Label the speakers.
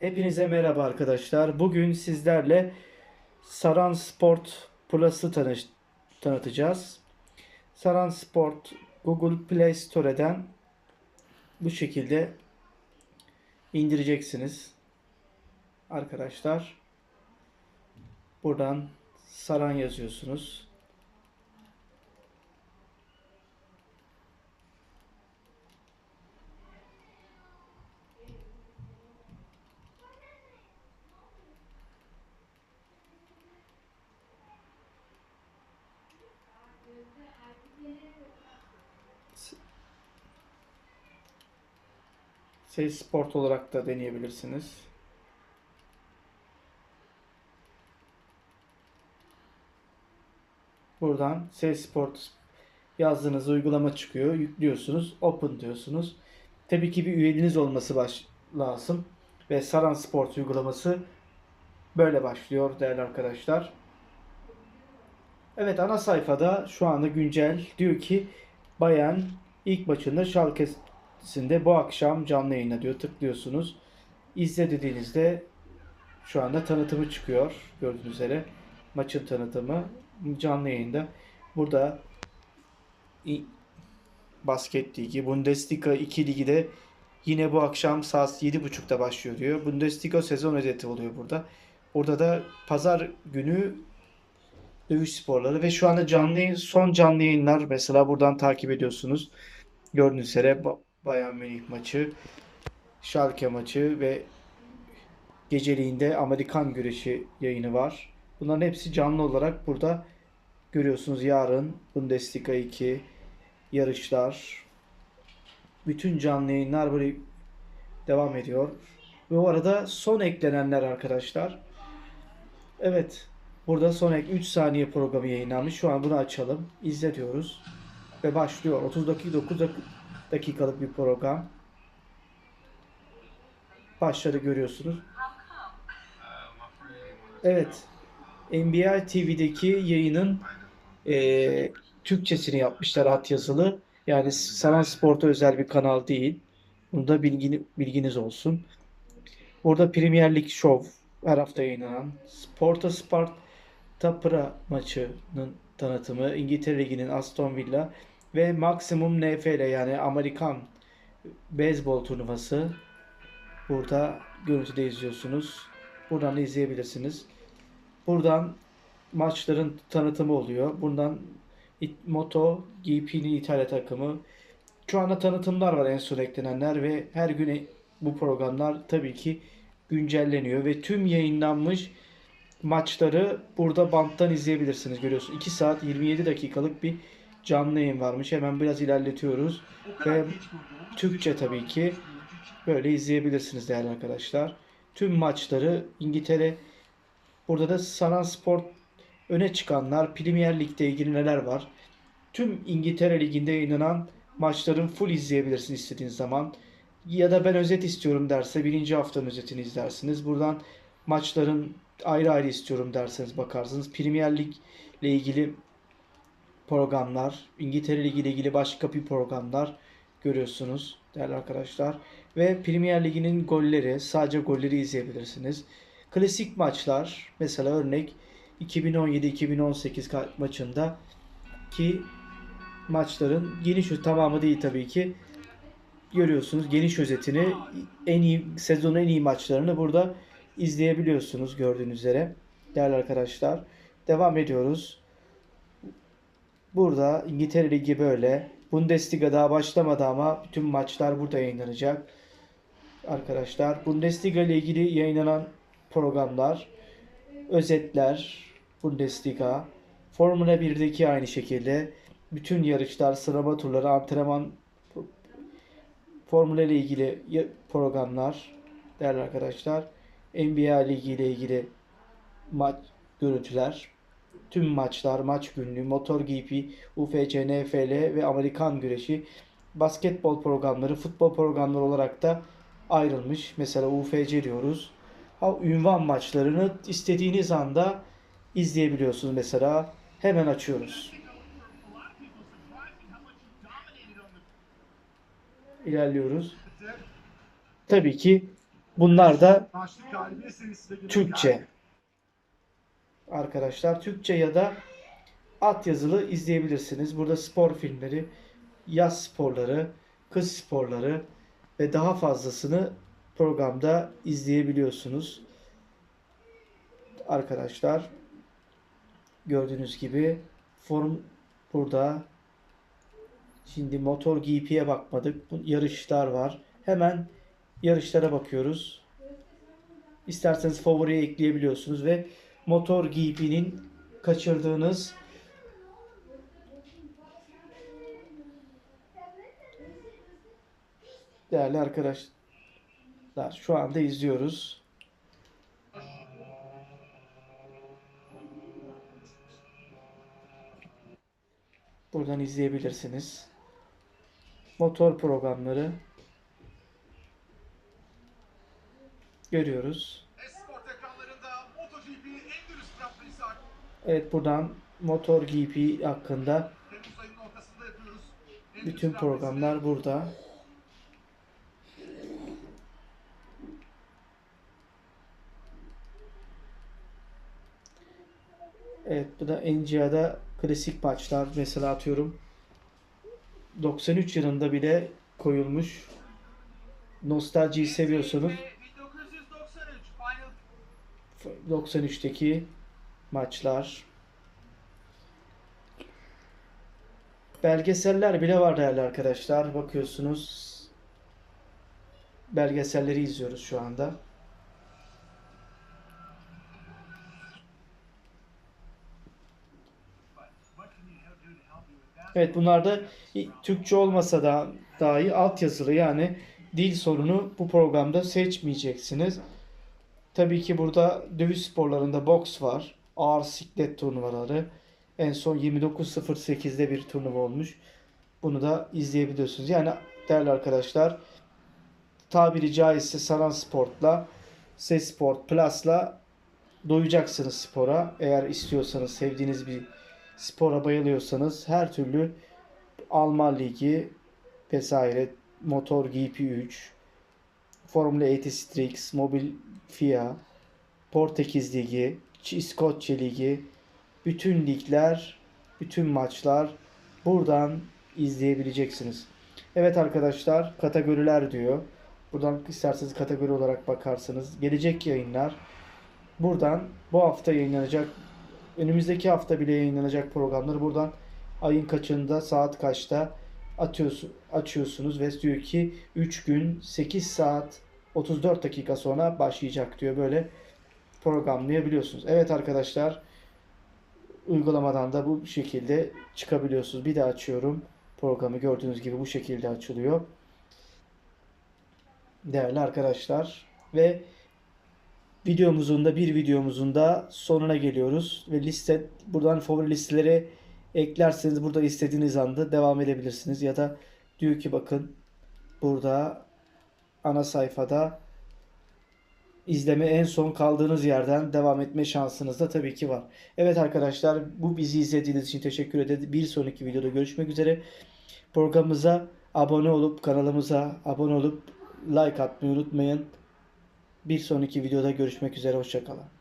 Speaker 1: Hepinize merhaba arkadaşlar. Bugün sizlerle Saran Sport Plus'ı tanış tanıtacağız. Saran Sport Google Play Store'den bu şekilde indireceksiniz. Arkadaşlar buradan Saran yazıyorsunuz. Şey sport olarak da deneyebilirsiniz. Buradan Say Sport yazdığınız uygulama çıkıyor. Yüklüyorsunuz. Open diyorsunuz. Tabii ki bir üyeliğiniz olması baş lazım. Ve Saran Sport uygulaması böyle başlıyor değerli arkadaşlar. Evet ana sayfada şu anda güncel diyor ki Bayern ilk maçında Schalke'sinde bu akşam canlı yayına diyor. Tıklıyorsunuz. İzle dediğinizde şu anda tanıtımı çıkıyor. Gördüğünüz üzere maçın tanıtımı canlı yayında. Burada Basket Ligi, Bundesliga 2 ligi de yine bu akşam saat 7.30'da başlıyor diyor. Bundesliga sezon özeti oluyor burada. Burada da pazar günü dövüş sporları ve şu anda canlı son canlı yayınlar mesela buradan takip ediyorsunuz. Gördüğünüz üzere Ba- Bayern Münih maçı, Schalke maçı ve geceliğinde Amerikan güreşi yayını var. Bunların hepsi canlı olarak burada görüyorsunuz. Yarın Bundesliga 2 yarışlar, bütün canlı yayınlar böyle devam ediyor. Ve o arada son eklenenler arkadaşlar. Evet. Burada son ek 3 saniye programı yayınlanmış. Şu an bunu açalım. İzle diyoruz. Ve başlıyor. 30 dakika 9 dak- dakikalık bir program. Başladı görüyorsunuz. Evet. NBA TV'deki yayının eee, Türkçesini yapmışlar alt yazılı. Yani Saran Sport'a özel bir kanal değil. Bunda bilgini, bilginiz olsun. Burada Premier Lig Show her hafta yayınlanan Sporta Sparta Pra maçının tanıtımı, İngiltere Ligi'nin Aston Villa ve Maximum NFL yani Amerikan beyzbol turnuvası burada görüntüde izliyorsunuz. Buradan da izleyebilirsiniz. Buradan maçların tanıtımı oluyor. Buradan Moto GP'nin İtalya takımı. Şu anda tanıtımlar var en son eklenenler ve her gün e- bu programlar tabii ki güncelleniyor ve tüm yayınlanmış maçları burada banttan izleyebilirsiniz. Görüyorsunuz 2 saat 27 dakikalık bir canlı yayın varmış. Hemen biraz ilerletiyoruz ve Türkçe tabii ki böyle izleyebilirsiniz değerli arkadaşlar. Tüm maçları İngiltere burada da Saran Sport öne çıkanlar Premier Lig'de ilgili neler var? Tüm İngiltere Ligi'nde yayınlanan maçların full izleyebilirsin istediğiniz zaman. Ya da ben özet istiyorum derse birinci haftanın özetini izlersiniz. Buradan maçların ayrı ayrı istiyorum derseniz bakarsınız. Premier Lig ile ilgili programlar, İngiltere Ligi ile ilgili başka bir programlar görüyorsunuz değerli arkadaşlar. Ve Premier Ligi'nin golleri, sadece golleri izleyebilirsiniz. Klasik maçlar, mesela örnek 2017-2018 ka- maçında ki maçların geniş tamamı değil tabii ki görüyorsunuz geniş özetini en iyi sezonun en iyi maçlarını burada izleyebiliyorsunuz gördüğünüz üzere. Değerli arkadaşlar devam ediyoruz. Burada İngiltere Ligi böyle. Bundesliga daha başlamadı ama bütün maçlar burada yayınlanacak. Arkadaşlar Bundesliga ile ilgili yayınlanan programlar özetler, Bundesliga, Formula 1'deki aynı şekilde. Bütün yarışlar, sıralama turları, antrenman Formula ile ilgili programlar. Değerli arkadaşlar. NBA Ligi ile ilgili maç görüntüler, tüm maçlar, maç günlüğü, motor GP, UFC, NFL ve Amerikan güreşi, basketbol programları, futbol programları olarak da ayrılmış. Mesela UFC diyoruz. Ha, ünvan maçlarını istediğiniz anda izleyebiliyorsunuz mesela. Hemen açıyoruz. İlerliyoruz. Tabii ki Bunlar da Türkçe. Arkadaşlar Türkçe ya da alt yazılı izleyebilirsiniz. Burada spor filmleri, yaz sporları, kız sporları ve daha fazlasını programda izleyebiliyorsunuz. Arkadaşlar gördüğünüz gibi form burada. Şimdi motor GP'ye bakmadık. Yarışlar var. Hemen yarışlara bakıyoruz. İsterseniz favoriye ekleyebiliyorsunuz ve motor GP'nin kaçırdığınız değerli arkadaşlar şu anda izliyoruz. Buradan izleyebilirsiniz. Motor programları görüyoruz. Evet buradan Motor GP hakkında bütün programlar burada. Evet bu da NGA'da klasik maçlar mesela atıyorum 93 yılında bile koyulmuş. Nostaljiyi seviyorsanız
Speaker 2: 1993 Final
Speaker 1: 93'teki maçlar. Belgeseller bile var değerli arkadaşlar. Bakıyorsunuz. Belgeselleri izliyoruz şu anda. Evet bunlar da Türkçe olmasa da dahi altyazılı yani dil sorunu bu programda seçmeyeceksiniz. Tabii ki burada dövüş sporlarında boks var. Ağır siklet turnuvaları. En son 29.08'de bir turnuva olmuş. Bunu da izleyebiliyorsunuz. Yani değerli arkadaşlar tabiri caizse Saran Sport'la Ses Sport Plus'la doyacaksınız spora. Eğer istiyorsanız sevdiğiniz bir spora bayılıyorsanız her türlü Alman Ligi vesaire Motor GP3 Formula E Strix, Mobil FIA, Portekiz Ligi, İskoçya Ligi, bütün ligler, bütün maçlar buradan izleyebileceksiniz. Evet arkadaşlar kategoriler diyor. Buradan isterseniz kategori olarak bakarsanız gelecek yayınlar buradan bu hafta yayınlanacak önümüzdeki hafta bile yayınlanacak programları buradan ayın kaçında saat kaçta atıyorsun, açıyorsunuz ve diyor ki 3 gün 8 saat 34 dakika sonra başlayacak diyor. Böyle programlayabiliyorsunuz. Evet arkadaşlar uygulamadan da bu şekilde çıkabiliyorsunuz. Bir de açıyorum. Programı gördüğünüz gibi bu şekilde açılıyor. Değerli arkadaşlar ve videomuzun da bir videomuzun da sonuna geliyoruz ve liste buradan favori listeleri eklerseniz burada istediğiniz anda devam edebilirsiniz ya da diyor ki bakın burada ana sayfada izleme en son kaldığınız yerden devam etme şansınız da tabii ki var. Evet arkadaşlar bu bizi izlediğiniz için teşekkür ederiz. Bir sonraki videoda görüşmek üzere. Programımıza abone olup kanalımıza abone olup like atmayı unutmayın. Bir sonraki videoda görüşmek üzere. Hoşçakalın.